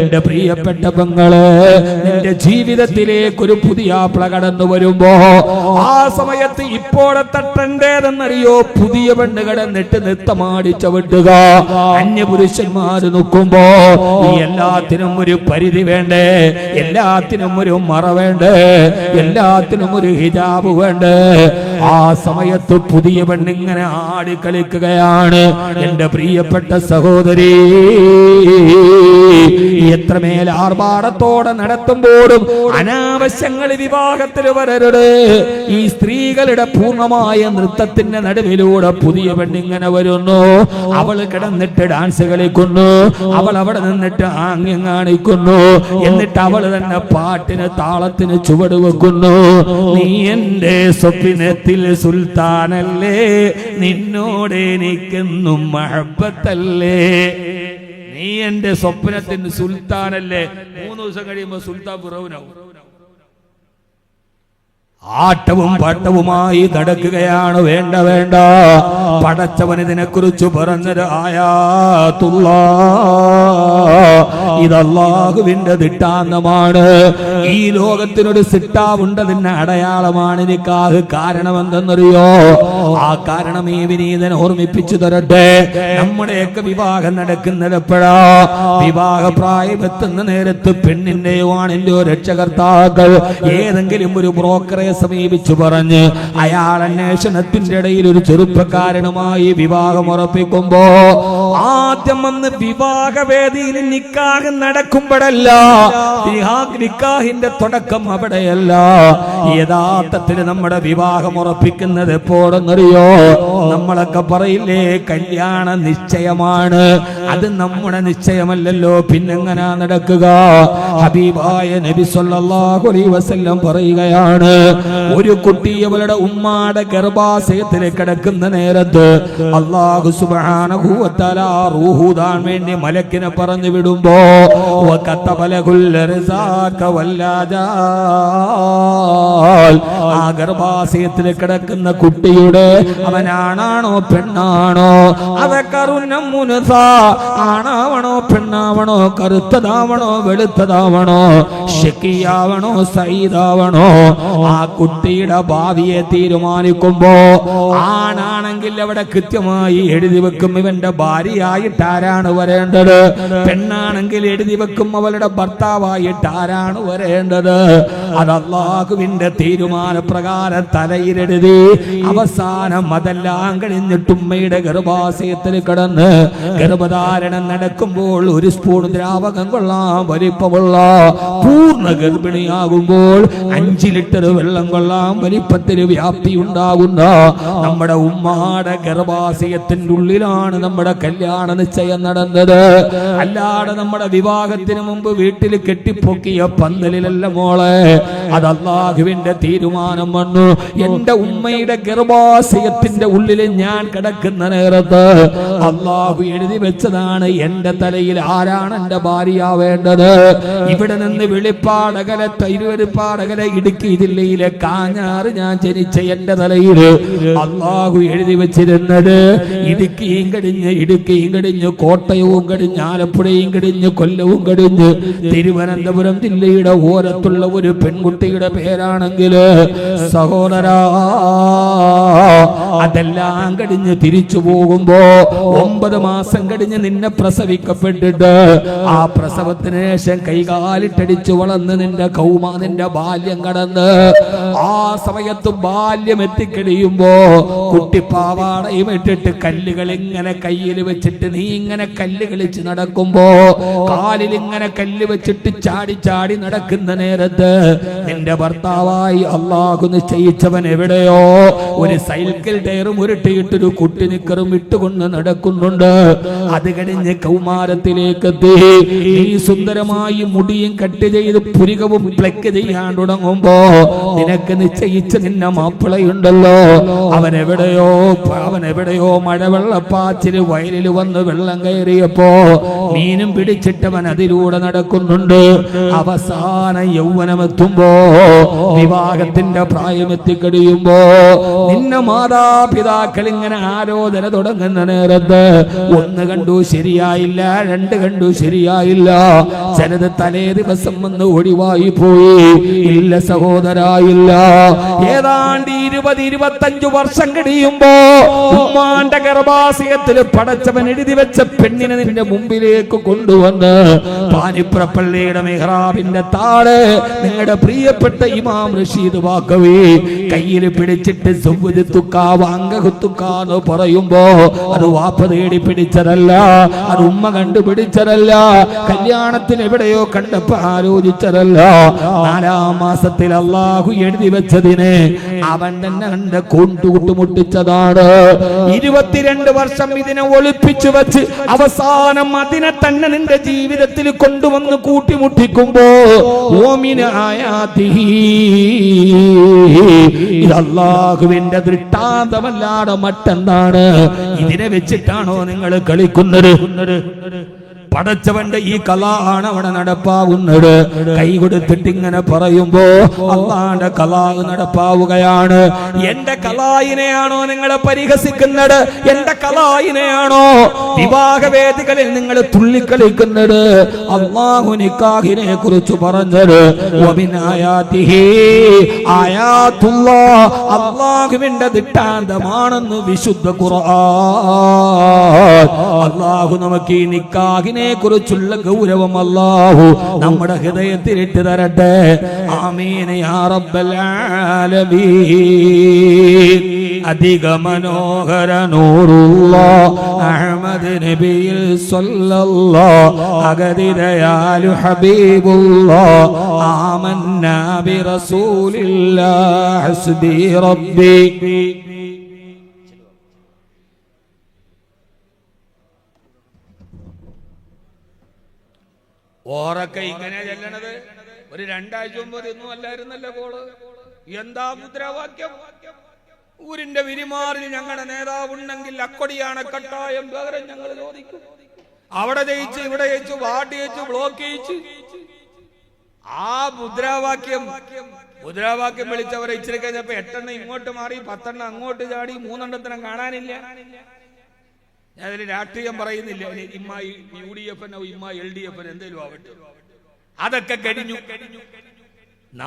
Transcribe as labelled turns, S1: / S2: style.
S1: എന്റെ പ്രിയപ്പെട്ട പെങ്ങൾ നിന്റെ ജീവിതത്തിലേക്ക് ഒരു പുതിയ ആപ്ല കടന്നു വരുമ്പോ ആ സമയത്ത് ഇപ്പോഴത്തെ ട്രെൻഡേതെന്നറിയോ പുതിയ പെണ്ണ് കടന്നിട്ട് നൃത്തമാടി ചവിട്ടുക. അന്യപുരുഷന്മാര് നിൽക്കുമ്പോ എല്ലാത്തിനും ഒരു പരിധി വേണ്ടേ? എല്ലാത്തിനും ഒരു മറ വേണ്ടേ? എല്ലാത്തിനും ഒരു ഹിജാബ് വേണ്ടേ? ആ സമയത്ത് പുതിയ പെണ്ണിങ്ങനെ ആടി കളിക്കുകയാണ്. എന്റെ പ്രിയപ്പെട്ട സഹോദരി എത്രമേൽ ആർഭാടത്തോടെ നടത്തുമ്പോഴും അനാവശ്യങ്ങൾ വിവാഹത്തിൽ വരരുത്. ഈ സ്ത്രീകളുടെ പൂർണമായ നൃത്തത്തിന്റെ നടുവിലൂടെ പുതിയ പെണ്ണിങ്ങനെ വരുന്നു. അവൾ കിടന്നിട്ട് ഡാൻസ് കളിക്കുന്നു. അവൾ അവിടെ നിന്നിട്ട് ആംഗ്യം കാണിക്കുന്നു. എന്നിട്ട് അവൾ തന്നെ പാട്ടിന് താളത്തിന് ചുവട് വെക്കുന്നു. നീ എന്റെ സ്വപ്നത്തിൽ സുൽത്താനല്ലേ? നിന്നോട് എനിക്കെന്നും മഹബത്തല്ലേ? നീ എന്റെ സ്വപ്നത്തിന് സുൽത്താനല്ലേ? മൂന്ന് ദിവസം കഴിയുമ്പോ സുൽത്താൻ പുറവിനാവും ആട്ടവും പാട്ടവുമായി നടക്കുകയാണ്. വേണ്ട വേണ്ട. പടച്ചവൻ ഇതിനെക്കുറിച്ച് പറഞ്ഞത് ആയാത്തുള്ള. ഇതല്ലാഹുവിന്റെ ദിട്ടാന്തമാണ്. ഈ ലോകത്തിനൊരു സിട്ടാവുണ്ടതിന്റെ അടയാളമാണ് നിക്കാഹ്. കാരണം എന്തെന്നറിയോ ആ കാരണം ഈ വിനീതൻ ഓർമ്മിപ്പിച്ചു തരട്ടെ. നമ്മുടെയൊക്കെ വിവാഹം നടക്കുന്നിടപ്പോഴാ വിവാഹ പ്രായമെത്തുന്ന നേരത്ത് പെണ്ണിന്റെയോ ആണിന്റെയോ രക്ഷകർത്താക്കൾ ഏതെങ്കിലും ഒരു ബ്രോക്കറെ സമീപിച്ചു പറഞ്ഞ് അയാൾ അന്വേഷണത്തിന്റെ ഇടയിൽ ഒരു ചെറുപ്പക്കാരനുമായി വിവാഹം ഉറപ്പിക്കുമ്പോ ആദ്യം വന്ന് വിവാഹവേദിയിൽ നിക്കാഹ് നടക്കുമ്പോഴല്ല നിക്കാഹിന്റെ തുടക്കം അവിടെയല്ല. യഥാർത്ഥത്തിൽ നമ്മുടെ വിവാഹം ഉറപ്പിക്കുന്നത് എപ്പോഴെന്നറിയോ? നമ്മളൊക്കെ പറയില്ലേ കല്യാണ നിശ്ചയമാണ്. അത് നമ്മുടെ നിശ്ചയമല്ലല്ലോ പിന്നെങ്ങനാ നടക്കുക? ഹബീബായ നബി സല്ലല്ലാഹു അലൈഹി വസല്ലം പറയുകയാണ് ഒരു കുട്ടി അവളുടെ ഉമ്മാടെ ഗർഭാശയത്തിൽ കിടക്കുന്ന നേരത്ത് അള്ളാഹു സുബ്ഹാനഹു വ റൂഹുദാൻ വേണ്ടി മലക്കിനെ പറഞ്ഞു വിടുമ്പോ വകതബലകുൽ റിസാക വല്ലാജാൽ ആ ഗർഭാശയത്തിൽ കിടക്കുന്ന കുട്ടിയുടെ അവനാണാണോ പെണ്ണാണോ? അവ കറുന്നം മുനസ ആണാവണോ പെണ്ണാവണോ? കറുത്തതാവണോ വെളുത്തതാവണോ? ഷക്കിയാവണോ സൈദാവണോ ആ കുട്ടിയുടെ ഭാവിയെ തീരുമാനിക്കുമ്പോ ആണാണെങ്കിൽ അവിടെ കൃത്യമായി എഴുതി വെക്കും. ഇവന്റെ ഭാര്യയായിട്ട് ആരാണ് വരേണ്ടത്? പെണ്ണാണെങ്കിൽ എഴുതി വെക്കും അവളുടെ ഭർത്താവായിട്ട് ആരാണ് വരേണ്ടത്? അത് അള്ളാഹുവിന്റെ തീരുമാനപ്രകാരം തലയിലെഴുതി അവസാനം അതെല്ലാം കഴിഞ്ഞിട്ട് ഉമ്മയുടെ ഗർഭാശയത്തിൽ കിടന്ന് ഗർഭധാരണം നടക്കുമ്പോൾ ഒരു സ്പൂൺ ദ്രാവകം കൊള്ളാം വലിപ്പമുള്ള പൂർണ ഗർഭിണിയാകുമ്പോൾ അഞ്ച് ലിറ്റർ വെള്ളം കൊള്ളാം വലിപ്പത്തിൽ വ്യാപ്തി ഉണ്ടാകുന്ന നമ്മുടെ ഉമ്മാടെ ഗർഭാശയത്തിന്റെ ഉള്ളിലാണ് നമ്മുടെ കല്യാണ നിശ്ചയം നടന്നത്. അല്ലാതെ നമ്മുടെ വിവാഹത്തിന് മുമ്പ് വീട്ടിൽ കെട്ടിപ്പൊക്കിയ പന്തലിലല്ല മോളെ. അത് അള്ളാഹുവിന്റെ തീരുമാനം വന്നു. എന്റെ ഉമ്മയുടെ ഗർഭാശയത്തിന്റെ ഉള്ളിൽ ഞാൻ കിടക്കുന്ന നേരത്ത് അള്ളാഹു എഴുതി വെച്ചതാണ് എന്റെ തലയിൽ ആരാണ് എന്റെ ഭാര്യയാവേണ്ടത് ഇവിടെ നിന്ന് വെളിപ്പാടകലെ തൈരുവരുപ്പാടകലെ ഇടുക്കി ജില്ലയിലെ കാഞ്ഞാറ് ഞാൻ ജനിച്ച എന്റെ തലയിൽ അള്ളാഹു എഴുതി വെച്ചിരുന്നത് ഇടുക്കിയും കടിഞ്ഞ് ഇടുക്കിയും കടിഞ്ഞ് കോട്ടയവും കടിഞ്ഞ് ആലപ്പുഴയും കടിഞ്ഞ് കൊല്ലവും കടിഞ്ഞ് തിരുവനന്തപുരം ജില്ലയുടെ ഓരത്തുള്ള ഒരു പെൺകുട്ടിയുടെ പേരാണെങ്കിൽ സഹോദരാ അതെല്ലാം കഴിഞ്ഞ് തിരിച്ചു പോകുമ്പോ ഒമ്പത് മാസം കഴിഞ്ഞ് നിന്നെ പ്രസവിക്കപ്പെട്ടിട്ട് ആ പ്രസവത്തിന് ശേഷം കൈകാലിട്ടടിച്ചു വളർന്ന് നിന്റെ കൗമാ നിന്റെ ബാല്യം കടന്ന് ആ സമയത്ത് ബാല്യം എത്തിക്കഴിയുമ്പോ കുട്ടിപ്പാവാടയും ഇട്ടിട്ട് കല്ലുകൾ ഇങ്ങനെ കയ്യിൽ വെച്ചിട്ട് നീ ഇങ്ങനെ കല്ല് കളിച്ച് നടക്കുമ്പോ കാലിൽ ഇങ്ങനെ കല്ല് വെച്ചിട്ട് ചാടി ചാടി നടക്കുന്ന നേരത്ത് നിന്റെ ഭർത്താവായി അള്ളാഹു നിശ്ചയിച്ചവൻ എവിടെയോ ഒരു സൈക്കിൾ ടയറും ഉരുട്ടിയിട്ടൊരു കുട്ടി നിക്കറും ഇട്ടുകൊണ്ട് നടക്കുന്നുണ്ട്. അത് കഴിഞ്ഞ് കൗമാരത്തിലേക്ക് എത്തി നീ സുന്ദരമായി മുടിയും കട്ട് ചെയ്ത് പുരികവും പ്ലക്ക് ചെയ്യാൻ തുടങ്ങുമ്പോ നിനക്ക് നിശ്ചയിച്ച നിന്ന മാപ്പിളയുണ്ടല്ലോ. അവൻ എവിടെയോ മഴവെള്ളപ്പാച്ചിൽ വയലിൽ വന്ന് വെള്ളം കയറിയപ്പോ മീനും പിടിച്ചിട്ടവൻ അതിലൂടെ നടക്കുന്നുണ്ട്. അവസാന യൗവനമെത്തുമ്പോ വിവാഹത്തിന്റെ പ്രായമെത്തിക്കടിയുമ്പോ നിന്നെ മാതാ മാതാപിതാക്കൾ ഇങ്ങനെ ആരോധന തുടങ്ങുന്ന നേരത്ത് ഒന്ന് കണ്ടു ശരിയായില്ല രണ്ട് കണ്ടു ശരിയായില്ല. ചിലത് തലേ ദിവസം വന്ന് ഒഴിവായി പോയി. ഇല്ല സഹോദരായില്ല. ഏതാണ്ട് ഇരുപത് ഇരുപത്തഞ്ചു വർഷം കഴിയുമ്പോ ഉമ്മാന്റെ ഗർഭാശയത്തിൽ പടച്ചവൻ എഴുതി വെച്ച പെണ്ണിനെ നിന്റെ മുമ്പിലേക്ക് കൊണ്ടുവന്ന് പാനിപ്രപ്പള്ളിയുടെ മെഹ്റാബിന്റെ താഴെ നിങ്ങളുടെ പ്രിയപ്പെട്ട ഇമാം റഷീദ് വാക്കവേ കയ്യിൽ പിടിച്ചിട്ട് സുബുദിത്തുക്ക വാങ്കകുത്തുക്കാന്ന് പറയുമ്പോ അത് വാപ്പ തേടി പിടിച്ചതല്ല അത് ഉമ്മ കണ്ടുപിടിച്ചതല്ല കല്യാണത്തിന് എവിടെയോ കണ്ടപ്പോ ആലോചിച്ചതല്ല നാലാം മാസത്തിൽ അള്ളാഹു എഴുതി വെച്ചതിനെ അവൻ തന്നെ കണ്ട് കൂട്ടുകൂട്ടുമുട്ടിച്ചതാണ് ഇരുപത്തിരണ്ട് വർഷം ഇതിനെ ഒളിപ്പിച്ചു വെച്ച് അവസാനം അതിനെ തന്നെ നിന്റെ ജീവിതത്തിൽ കൊണ്ടുവന്ന് കൂട്ടിമുട്ടിക്കുമ്പോ ഓമിനായാതിഹി. ഇത് അള്ളാഹുവിന്റെ ദൃഷ്ടാന്തമല്ലാതെ മറ്റെന്താണ് ഇതിനെ വെച്ചിട്ടാണോ നിങ്ങൾ കളിക്കുന്നത്? പടച്ചവന്റെ ഈ കല ആണ് അവിടെ നടപ്പാവുന്നത്. കൈ കൊടുത്തിട്ട് ഇങ്ങനെ പറയുമ്പോ അള്ളാന്റെ കല നടപ്പാവുകയാണ്. എന്റെ കലായിനെയാണോ നിങ്ങൾ പരിഹസിക്കുന്നത്? എന്റെ കലായിനെയാണോ വിവാഹവേദികളിൽ നിങ്ങൾ തുള്ളിക്കളിക്കുന്നത്? അള്ളാഹു നിക്കാഹിനെ കുറിച്ച് പറഞ്ഞത് അള്ളാഹുവിന്റെ ദിട്ടാന്തമാണെന്ന് വിശുദ്ധ ഖുർആൻ. അള്ളാഹു നമുക്ക് ഈ നിക്കാഹിനെ കുറിച്ചുള്ള ഗൗരവം അല്ലാഹു നമ്മുടെ ഹൃദയത്തിൽ ഇട്ട് തരട്ടെ. ആമീൻ യാ റബ്ബൽ ആലമീൻ. അധിക മനോഹര നൂറുള്ള അഹമ്മദ് നബിയിൽ സല്ലല്ലാ അഗതിരയാലു ഹബീബുള്ള ആമന്ന ബി റസൂലില്ലാ ഹസ്ബി റബ്ബി. ഓറൊക്കെ ഇങ്ങനെ ചെല്ലണത്. ഒരു രണ്ടാഴ്ച മുമ്പ് ഒന്നും അല്ലായിരുന്നല്ലോ കോൾ. എന്താ മുദ്രാവാക്യം? ഊരിന്റെ വിരിമാറിൽ ഞങ്ങളുടെ നേതാവുണ്ടെങ്കിൽ അക്കൊടിയാണ് കട്ടായം പകരം ഞങ്ങൾ ചോദിക്കും. അവിടെ ജയിച്ച് ഇവിടെ ജയിച്ചു വാർഡ് ജയിച്ചു ബ്ലോക്ക് ജയിച്ച്. ആ മുദ്രാവാക്യം മുദ്രാവാക്യം വിളിച്ചവരെ ഇച്ചിരി കഴിഞ്ഞപ്പോ എട്ടെണ്ണം ഇങ്ങോട്ട് മാറി പത്തെണ്ണം അങ്ങോട്ട് ചാടി മൂന്നെണ്ണത്തിനും കാണാനില്ല. അതിൽ രാഷ്ട്രീയം പറയുന്നില്ല. ഇമ്മ യു ഡി എഫ് ഇമ്മ എൽ ഡി എഫ് എന്തേലും ആവട്ടെ. അതൊക്കെ കഴിഞ്ഞു.